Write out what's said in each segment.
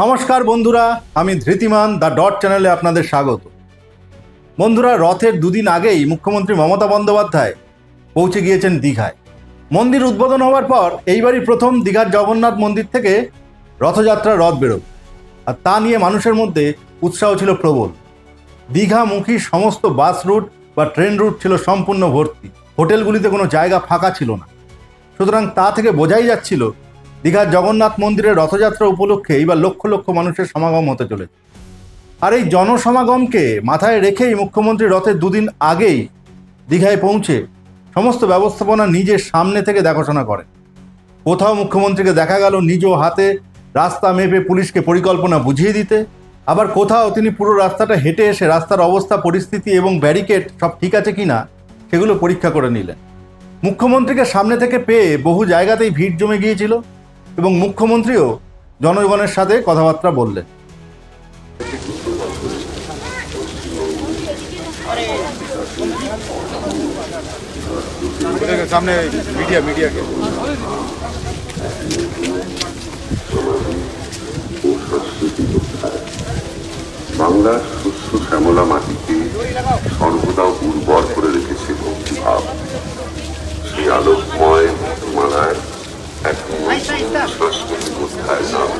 নমস্কার বন্ধুরা, আমি ধৃতিমান দ্য ডট চ্যানেলে আপনাদের স্বাগত। বন্ধুরা, রথের দুদিন আগেই মুখ্যমন্ত্রী মমতা বন্দ্যোপাধ্যায় পৌঁছে গিয়েছেন দীঘায়। মন্দির উদ্বোধন হওয়ার পর এইবারই প্রথম দীঘার জগন্নাথ মন্দির থেকে রথযাত্রা রথ বেরোবে আর তা নিয়ে মানুষের মধ্যে উৎসাহ ছিল প্রবল। দীঘামুখী সমস্ত বাস রুট বা ট্রেন রুট ছিল সম্পূর্ণ ভর্তি। হোটেলগুলিতে কোনো জায়গা ফাঁকা ছিল না। সুতরাং তা থেকে বোঝাই যাচ্ছিল দীঘার জগন্নাথ মন্দিরের রথযাত্রা উপলক্ষে এইবার লক্ষ লক্ষ মানুষের সমাগম হতে চলেছে। আর এই জনসমাগমকে মাথায় রেখেই মুখ্যমন্ত্রী রথের দুদিন আগেই দীঘায় পৌঁছে সমস্ত ব্যবস্থাপনা নিজের সামনে থেকে দেখাশোনা করে কোথাও মুখ্যমন্ত্রীকে দেখা গেল নিজ হাতে রাস্তা মেপে পুলিশকে পরিকল্পনা বুঝিয়ে দিতে, আবার কোথাও তিনি পুরো রাস্তাটা হেঁটে এসে রাস্তার অবস্থা, পরিস্থিতি এবং ব্যারিকেড সব ঠিক আছে কি না সেগুলো পরীক্ষা করে নিলেন। মুখ্যমন্ত্রীকে সামনে থেকে পেয়ে বহু জায়গাতেই ভিড় জমে গিয়েছিল। এবং মুখ্যমন্ত্রীও জনগণের সাথে কথাবার্তা বললেন। সামনে মিডিয়া মিডিয়াকে। বাংলার শস্য শ্যামলা মাটিকে সর্বদা উর্বর করে রেখেছে ভক্তিভাব। সেই আলোকময় মালায় কোথায় নাম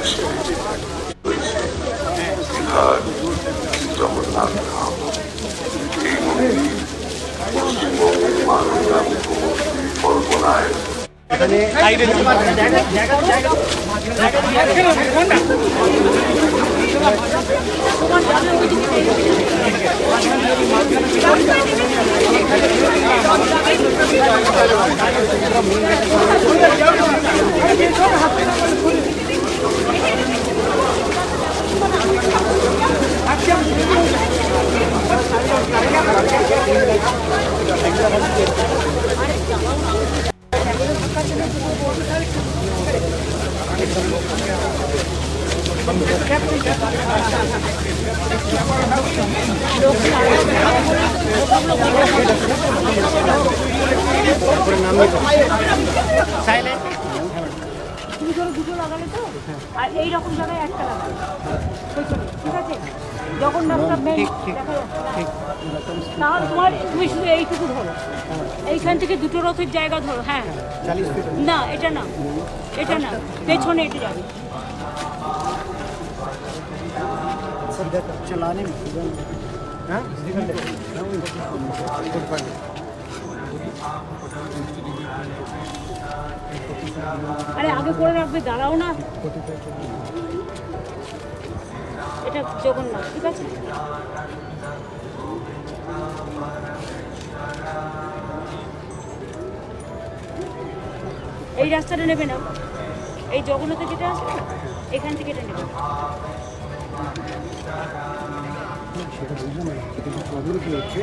বিহার জগন্নাথ ধাম এই মন্দির পশ্চিমবঙ্গের মাননীয় মুখ্যমন্ত্রী কল্পনায় তুমি ধরো দুটো লাগালে তো আর এই রকম জায়গায় একটা লাগালে পেছনে, ঠিক আছে জগন্নাথটা মেন দেখা যাচ্ছে তাহলে তোমার তুমি শুধু এইটুকু ধরো এইখান থেকে দুটো রথের জায়গা ধরো হ্যাঁ না এটা না এটা না পেছনে এটা যাবে चलाने में हाँ আরে আগে করে রাখবে, দাঁড়াও না। এটা জগন্নাথ, ঠিক আছে? এই রাস্তাটা নেবে না। এই জগন্নাথে যেটা না, এখান থেকে এটা নেবে। সেটা বুঝলাম না হচ্ছে?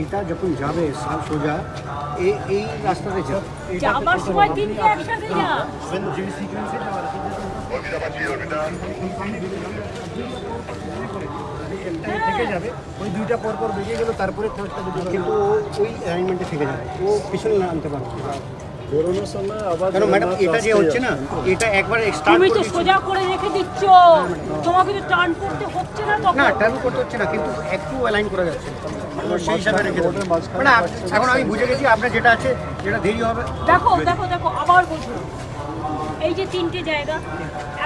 এটা যখন যাবে সাল সোজা এই এই রাস্তাতে যাবে। যাবার সময় তিনটে একসাথে যা। থেকে যাবে। ওই দুইটা পর পর বেরিয়ে গেল তারপরে কিন্তু ওই অ্যারেঞ্জমেন্টে থেকে যাবে। ও পিছনে না আনতে পারবে। বেরোনোর সময় আবার কারণ ম্যাডাম এটা যে হচ্ছে না এটা একবার স্টার্ট তুমি তো সোজা করে রেখে দিচ্ছ। তোমাকে তো টার্ন করতে হচ্ছে না না টার্ন করতে হচ্ছে না কিন্তু একটু অ্যালাইন করা যাচ্ছে। তো সেই হিসাবে রেখে দেবো। মানে এখন আমি বুঝে গেছি আপনার যেটা আছে যেটা দেরি হবে। দেখো দেখো দেখো আবার এই যে তিনটে জায়গা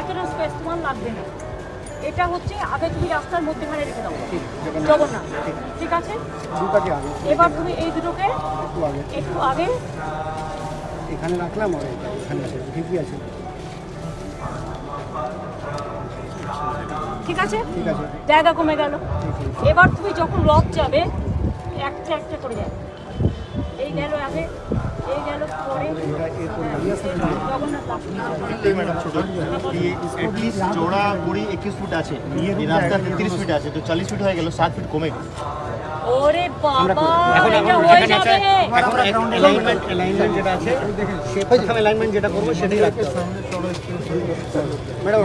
এতটা স্পেস তোমার লাগবে না। এটা হচ্ছে আগে তুমি রাস্তার মধ্যেখানে রেখে দাও। জগন্নাথ। ঠিক আছে? এবার তুমি এই দুটোকে একটু আগে। একটু আগে এখানে রাখলাম আর এখানে ঠিকই আছে। ঠিক আছে? জায়গা কমে গেল। এবার তুমি যখন রথ যাবে একটা একটা করে যাবে। এই গেল আগে এই গেল পরে। জোড়া কুড়ি একুশ ফুট আছে। রাস্তা তিরিশ ফিট আছে তো চল্লিশ ফুট হয়ে গেল সাত ফুট কমে গেল। ওরে বাবা এটা হয়ে যাবে। এখন অ্যালাইনমেন্ট অ্যালাইনমেন্ট যেটা আছে সে প্রথম অ্যালাইনমেন্ট যেটা করব সেটাই রাখতে হবে। ম্যাডাম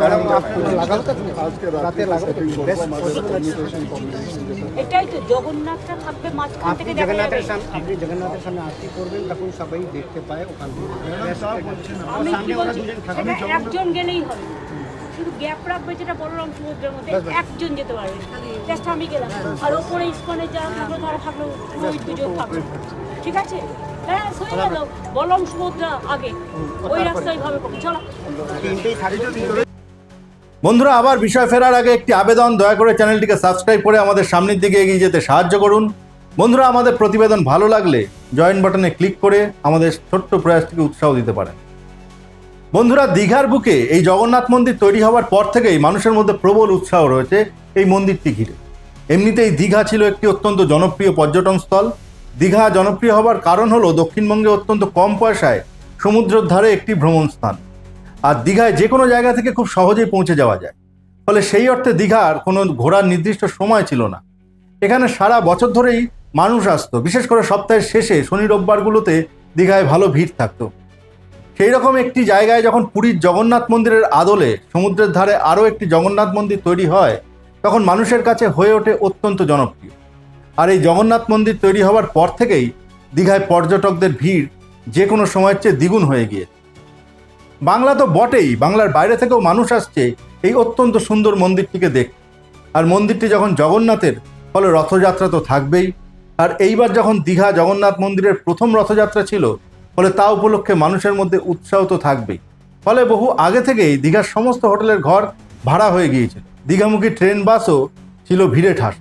ম্যাডাম লাগাও। তো রাতে লাগাও। তো বেশ এটাই তো জগন্নাথটা থাকবে। মাঝখান আপনি থেকে দেখা জগন্নাথের সামনে আপনি জগন্নাথের সামনে আরতি করবেন তখন সবাই দেখতে পায় ওখান থেকে। আমি একজন গেলেই হবে। শুধু গ্যাপ রাখবে যেটা বলরাম সমুদ্রের মধ্যে একজন যেতে পারবে জাস্ট আমি গেলাম। আর ওপরে ইস্কনে যারা থাকল তারা থাকল ওই দুজন থাকল। ঠিক আছে? হ্যাঁ সই গেল। বলরাম সমুদ্র আগে। ওই রাস্তায় ভাবে চলো। বন্ধুরা আবার বিষয় ফেরার আগে একটি আবেদন। দয়া করে চ্যানেলটিকে সাবস্ক্রাইব করে আমাদের সামনের দিকে এগিয়ে যেতে সাহায্য করুন। বন্ধুরা আমাদের প্রতিবেদন ভালো লাগলে জয়েন বাটনে ক্লিক করে আমাদের ছোট্ট প্রয়াসটিকে উৎসাহ দিতে পারেন। বন্ধুরা, দীঘার বুকে এই জগন্নাথ মন্দির তৈরি হওয়ার পর থেকেই মানুষের মধ্যে প্রবল উৎসাহ রয়েছে এই মন্দিরটি ঘিরে। এমনিতেই দীঘা ছিল একটি অত্যন্ত জনপ্রিয় পর্যটন স্থল। দীঘা জনপ্রিয় হবার কারণ হলো, দক্ষিণবঙ্গে অত্যন্ত কম পয়সায় সমুদ্রের ধারে একটি ভ্রমণ স্থান। আর দীঘায় যে কোনো জায়গা থেকে খুব সহজেই পৌঁছে যাওয়া যায়। ফলে সেই অর্থে দীঘার কোনো ঘোরার নির্দিষ্ট সময় ছিল না। এখানে সারা বছর ধরেই মানুষ আসতো। বিশেষ করে সপ্তাহের শেষে, শনি রোববারগুলোতে দীঘায় ভালো ভিড় থাকতো। সেই রকম একটি জায়গায় যখন পুরীর জগন্নাথ মন্দিরের আদলে সমুদ্রের ধারে আরও একটি জগন্নাথ মন্দির তৈরি হয়, তখন মানুষের কাছে হয়ে ওঠে অত্যন্ত জনপ্রিয়। আর এই জগন্নাথ মন্দির তৈরি হওয়ার পর থেকেই দীঘায় পর্যটকদের ভিড় যে কোনো সময়ের চেয়ে দ্বিগুণ হয়ে গিয়েছে। বাংলা তো বটেই, বাংলার বাইরে থেকেও মানুষ আসছে এই অত্যন্ত সুন্দর মন্দিরটিকে দেখতে। আর মন্দিরটি যখন জগন্নাথের, ফলে রথযাত্রা তো থাকবেই। আর এইবার যখন দীঘা জগন্নাথ মন্দিরের প্রথম রথযাত্রা ছিল ফলে তা উপলক্ষে মানুষের মধ্যে উৎসাহ তো থাকবেই। ফলে বহু আগে থেকেই দীঘার সমস্ত হোটেলের ঘর ভাড়া হয়ে গিয়েছিল। দীঘামুখী ট্রেন বাসও ছিল ভিড়ে ঠাস।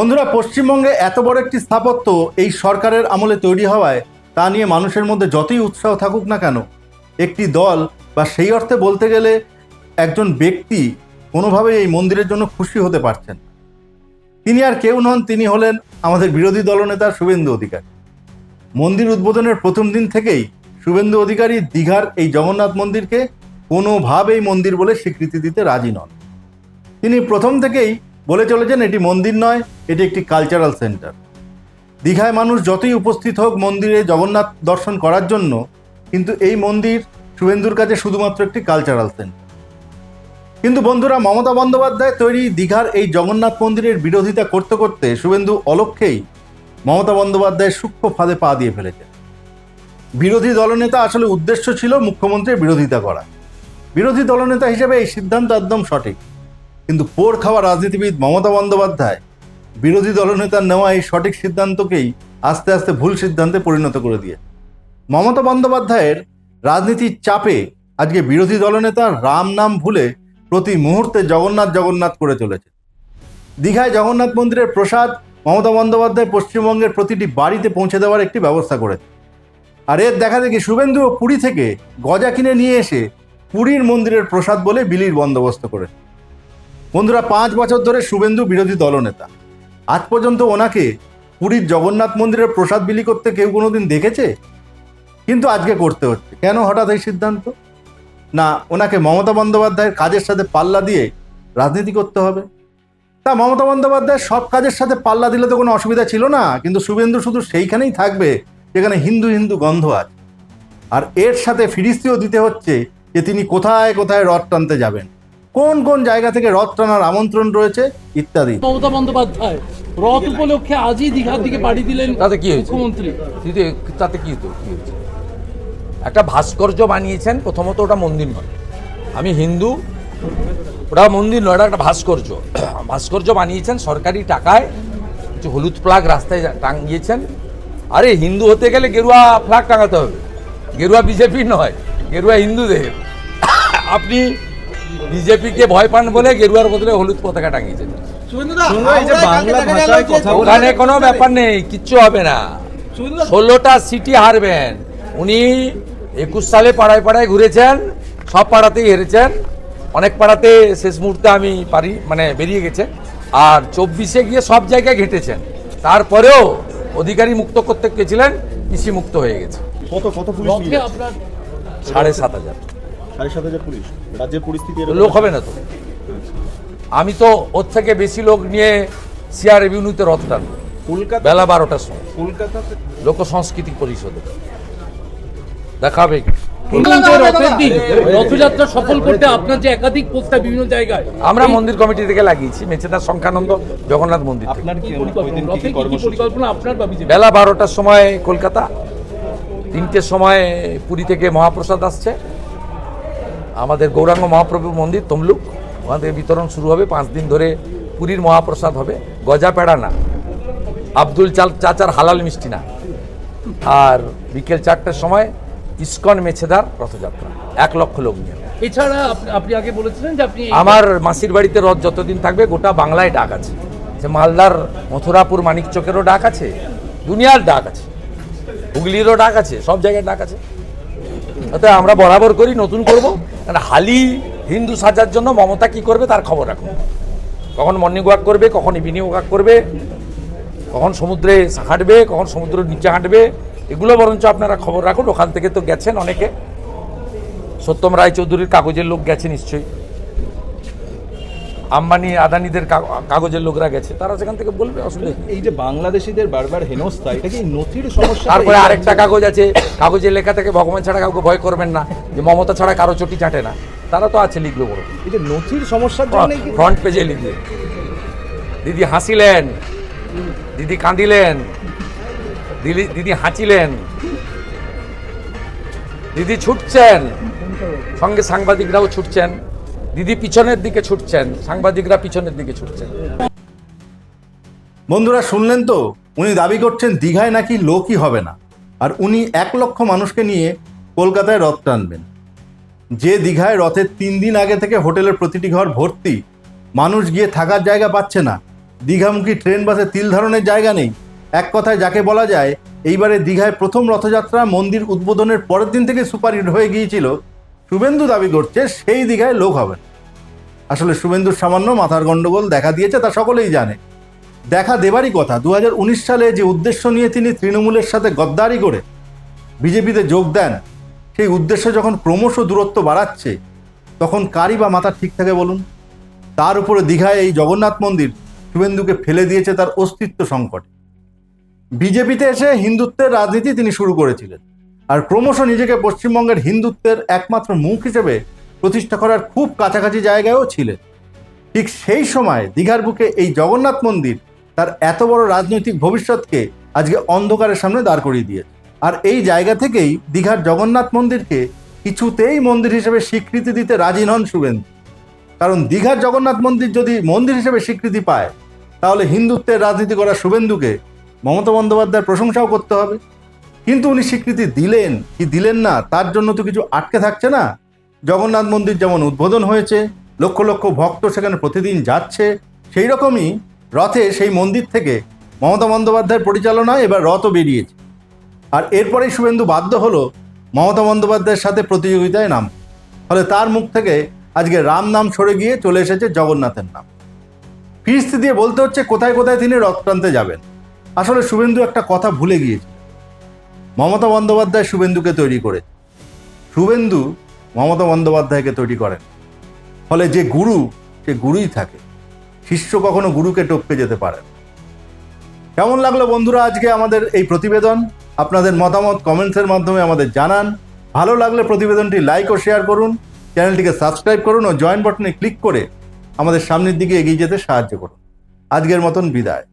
বন্ধুরা, পশ্চিমবঙ্গে এত বড় একটি স্থাপত্য এই সরকারের আমলে তৈরি হওয়ায় তা নিয়ে মানুষের মধ্যে যতই উৎসাহ থাকুক না কেন, একটি দল বা সেই অর্থে বলতে গেলে একজন ব্যক্তি কোনোভাবেই এই মন্দিরের জন্য খুশি হতে পারছেন তিনি আর কেউ নন, তিনি হলেন আমাদের বিরোধী দলনেতা শুভেন্দু অধিকারী। মন্দির উদ্বোধনের প্রথম দিন থেকেই শুভেন্দু অধিকারী দীঘার এই জগন্নাথ মন্দিরকে কোনোভাবেই মন্দির বলে স্বীকৃতি দিতে রাজি নন। তিনি প্রথম থেকেই বলে চলেছেন, এটি মন্দির নয়, এটি একটি কালচারাল সেন্টার দীঘায় মানুষ যতই উপস্থিত হোক মন্দিরে জগন্নাথ দর্শন করার জন্য, কিন্তু এই মন্দির শুভেন্দুর কাছে শুধুমাত্র একটি কালচারাল সেন্টার কিন্তু বন্ধুরা, মমতা বন্দ্যোপাধ্যায় তৈরি দীঘার এই জগন্নাথ মন্দিরের বিরোধিতা করতে করতে শুভেন্দু অলক্ষেই মমতা বন্দ্যোপাধ্যায়ের সূক্ষ্ম ফাঁদে পা দিয়ে ফেলেছে বিরোধী দলনেতা আসলে উদ্দেশ্য ছিল মুখ্যমন্ত্রীর বিরোধিতা করা। বিরোধী দলনেতা হিসেবে এই সিদ্ধান্ত একদম সঠিক। কিন্তু পোর খাওয়া রাজনীতিবিদ মমতা বন্দ্যোপাধ্যায় বিরোধী দলনেতার নেওয়া এই সঠিক সিদ্ধান্তকেই আস্তে আস্তে ভুল সিদ্ধান্তে পরিণত করে দিয়ে। মমতা বন্দ্যোপাধ্যায়ের রাজনীতির চাপে আজকে বিরোধী দলনেতা রাম নাম ভুলে প্রতি মুহূর্তে জগন্নাথ জগন্নাথ করে চলেছে। দীঘায় জগন্নাথ মন্দিরের প্রসাদ মমতা বন্দ্যোপাধ্যায় পশ্চিমবঙ্গের প্রতিটি বাড়িতে পৌঁছে দেওয়ার একটি ব্যবস্থা করেছে। আর এর দেখা দেখি শুভেন্দু পুরী থেকে গজা কিনে নিয়ে এসে পুরীর মন্দিরের প্রসাদ বলে বিলির বন্দোবস্ত করেছে। বন্ধুরা, পাঁচ বছর ধরে শুভেন্দু বিরোধী দলনেতা। আজ পর্যন্ত ওনাকে পুরীর জগন্নাথ মন্দিরের প্রসাদ বিলি করতে কেউ কোনোদিন দেখেছে? কিন্তু আজকে করতে হচ্ছে। কেন হঠাৎ এই সিদ্ধান্ত? না, ওনাকে মমতা বন্দ্যোপাধ্যায়ের কাজের সাথে পাল্লা দিয়ে রাজনীতি করতে হবে। তা মমতা বন্দ্যোপাধ্যায় সব কাজের সাথে পাল্লা দিলে তো কোনো অসুবিধা ছিল না, কিন্তু শুভেন্দু শুধু সেইখানেই থাকবে, যেখানে হিন্দু হিন্দু গন্ধ আছে। আর এর সাথে ফিরিস্তিও দিতে হচ্ছে যে তিনি কোথায় কোথায় রথ টানতে যাবেন। কোন কোন জায়গা থেকে রথ টানার আমন্ত্রণ রয়েছে ইত্যাদি। মমতা বন্দ্যোপাধ্যায় রথ উপলক্ষে আজই দীঘার দিকে পাড়ি দিলেন তাতে কি হয়েছে? মুখ্যমন্ত্রী। তাতে কি হয়েছে? একটা ভাস্কর্য বানিয়েছেন প্রথমত ওটা মন্দির নয়। আমি হিন্দু ওটা মন্দির নয় ওটা একটা ভাস্কর্য। ভাস্কর্য বানিয়েছেন সরকারি টাকায় কিছু হলুদ ফ্লাগ রাস্তায় টাঙিয়েছেন। আরে হিন্দু হতে গেলে গেরুয়া ফ্লাগ টাঙাতে হবে। গেরুয়া বিজেপির নয় গেরুয়া হিন্দুদের। আপনি বিজেপিকে ভয় পান বলে গেরুয়ার বদলে হলুদ পতাকা টাঙিয়েছেন ওখানে কোনো ব্যাপার নেই কিচ্ছু হবে না। ষোলোটা সিটি হারবেন। উনি একুশ সালে পাড়ায় পাড়ায় ঘুরেছেন সব পাড়াতেই হেরেছেন। অনেক পাড়াতে শেষ মুহূর্তে আমি পারি মানে বেরিয়ে গেছে। আর চব্বিশে গিয়ে সব জায়গায় ঘেটেছেন। তারপরেও অধিকারী মুক্ত করতে গেছিলেন কৃষি মুক্ত হয়ে গেছে। কত কত সাড়ে সাত হাজার। সাড়ে সাত হাজার পুলিশ। রাজ্যের পরিস্থিতি লোক হবে না তো। আমি তো ওর থেকে বেশি লোক নিয়ে সিআর রেভিনিউতে রথ টানবো কলকাতা বেলা বারোটার সময়। কলকাতাতে লোক সংস্কৃতি পরিষদে। দেখাবে কিন্তু রথের দিন। রথযাত্রা সফল করতে আপনার যে একাধিক প্রস্তাব বিভিন্ন জায়গায়। আমরা মন্দির কমিটি থেকে লাগিয়েছি মেচেদার সংখ্যানন্দ জগন্নাথ মন্দির বেলা বারোটার সময় কলকাতা তিনটের সময় পুরী থেকে মহাপ্রসাদ আসছে। আমাদের গৌরাঙ্গ মহাপ্রভুর মন্দির তমলুক ওখান থেকে বিতরণ শুরু হবে পাঁচ দিন ধরে পুরীর মহাপ্রসাদ হবে গজা পেড়া না আব্দুল চাল চাচার হালাল মিষ্টি না। আর বিকেল চারটের সময় ইস্কন মেছেদার রথযাত্রা এক লক্ষ লোক নিয়ে। এছাড়া আপনি- আপনি আগে বলেছিলেন যে আপনি আমার মাসির বাড়িতে রথ যতদিন থাকবে গোটা বাংলায় ডাক আছে। যে মালদার মথুরাপুর মানিক মানিকচকেরও ডাক আছে দুনিয়ার ডাক আছে হুগলিরও ডাক আছে সব জায়গায় ডাক আছে। অতএব আমরা বরাবর করি নতুন করব। কারণ হালি হিন্দু সাজার জন্য মমতা কি করবে তার খবর রাখুন কখন মর্নিং ওয়াক করবে, কখন ইভিনিং ওয়াক করবে, কখন সমুদ্রে হাঁটবে, কখন সমুদ্রের নিচে হাঁটবে, এগুলো বরঞ্চ আপনারা খবর রাখুন। ওখান থেকে তো গেছেন অনেকে। সত্যম রায়চৌধুরীর কাগজের লোক গেছে নিশ্চয়ই। আম্বানি আদানিদের কাগজের লোকরা গেছে তারা সেখান থেকে বলবে অসুবিধা এই যে বাংলাদেশিদের বারবার হেনস্থা এটা কি নথির সমস্যা? তারপরে আরেকটা কাগজ আছে কাগজে লেখা থেকে ভগবান ছাড়া কাউকে ভয় করবেন না যে মমতা ছাড়া কারও চটি চাটে না। তারা তো আছে লিখবে বড়। এই যে নথির সমস্যার জন্য ফ্রন্ট পেজে লিখবে। দিদি হাসিলেন দিদি কাঁদিলেন দিদি দিদি হাঁচিলেন দিদি ছুটছেন সঙ্গে সাংবাদিকরাও ছুটছেন। দিদি পিছনের দিকে ছুটছেন, সাংবাদিকরা পিছনের দিকে ছুটছেন। বন্ধুরা, শুনলেন তো? উনি দাবি করছেন দীঘায় নাকি লোকই হবে না। আর উনি এক লক্ষ মানুষকে নিয়ে কলকাতায় রথ টানবেন। যে দীঘায় রথের তিন দিন আগে থেকে হোটেলের প্রতিটি ঘর ভর্তি, মানুষ গিয়ে থাকার জায়গা পাচ্ছে না। দীঘামুখী ট্রেন, বাসে তিল ধারণের জায়গা নেই। এক কথায় যাকে বলা যায়, এইবারে দীঘায় প্রথম রথযাত্রা মন্দির উদ্বোধনের পরের দিন থেকে সুপারহিট হয়ে গিয়েছিল শুভেন্দু দাবি করছে সেই দীঘায় লোক হবে আসলে শুভেন্দুর সামান্য মাথার গণ্ডগোল দেখা দিয়েছে তা সকলেই জানে। দেখা দেবারই কথা দু হাজার উনিশ সালে যে উদ্দেশ্য নিয়ে তিনি তৃণমূলের সাথে গদ্দারি করে বিজেপিতে যোগ দেন, সেই উদ্দেশ্য যখন ক্রমশ দূরত্ব বাড়াচ্ছে, তখন কারই বা মাথা ঠিক থাকে বলুন? তার উপরে দীঘায় এই জগন্নাথ মন্দির শুভেন্দুকে ফেলে দিয়েছে তার অস্তিত্ব সংকটে। বিজেপিতে এসে হিন্দুত্বের রাজনীতি তিনি শুরু করেছিলেন। আর ক্রমশ নিজেকে পশ্চিমবঙ্গের হিন্দুত্বের একমাত্র মুখ হিসেবে প্রতিষ্ঠা করার খুব কাছাকাছি জায়গায়ও ছিলেন। ঠিক সেই সময় দীঘার বুকে এই জগন্নাথ মন্দির তার এত বড় রাজনৈতিক ভবিষ্যৎকে আজকে অন্ধকারের সামনে দাঁড় করিয়ে দিয়েছে। আর এই জায়গা থেকেই দীঘার জগন্নাথ মন্দিরকে কিছুতেই মন্দির হিসেবে স্বীকৃতি দিতে রাজি নন শুভেন্দু। কারণ দীঘার জগন্নাথ মন্দির যদি মন্দির হিসেবে স্বীকৃতি পায়, তাহলে হিন্দুত্বের রাজনীতি করা শুভেন্দুকে মমতা বন্দ্যোপাধ্যায়ের প্রশংসাও করতে হবে। কিন্তু উনি স্বীকৃতি দিলেন। কি দিলেন না? তার জন্য তো কিছু আটকে থাকছে না। জগন্নাথ মন্দির যেমন উদ্বোধন হয়েছে, লক্ষ লক্ষ ভক্ত সেখানে প্রতিদিন যাচ্ছে, সেই রকমই রথে সেই মন্দির থেকে মমতা বন্দ্যোপাধ্যায়ের পরিচালনায় এবার রথও বেরিয়েছে। আর এরপরেই শুভেন্দু বাধ্য হলো মমতা বন্দ্যোপাধ্যায়ের সাথে প্রতিযোগিতায় নাম। ফলে তার মুখ থেকে আজকে রাম নাম সরে গিয়ে চলে এসেছে জগন্নাথের নাম। ফিরিস্তি দিয়ে বলতে হচ্ছে, কোথায় কোথায় তিনি রথ টানতে যাবেন? আসলে শুভেন্দু একটা কথা ভুলে গিয়েছে। মমতা বন্দ্যোপাধ্যায় শুভেন্দুকে তৈরি করে। শুভেন্দু মমতা বন্দ্যোপাধ্যায়কে তৈরি করেন। ফলে যে গুরু, সে গুরুই থাকে। শিষ্য কখনো গুরুকে টপকে যেতে পারে কেমন লাগল বন্ধুরা আজকে আমাদের এই প্রতিবেদন? আপনাদের মতামত কমেন্টসের মাধ্যমে আমাদের জানান। ভালো লাগলে প্রতিবেদনটি লাইক ও শেয়ার করুন। চ্যানেলটিকে সাবস্ক্রাইব করুন ও জয়েন বাটনে ক্লিক করে আমাদের সামনের দিকে এগিয়ে যেতে সাহায্য করুন। আজকের মতন বিদায়।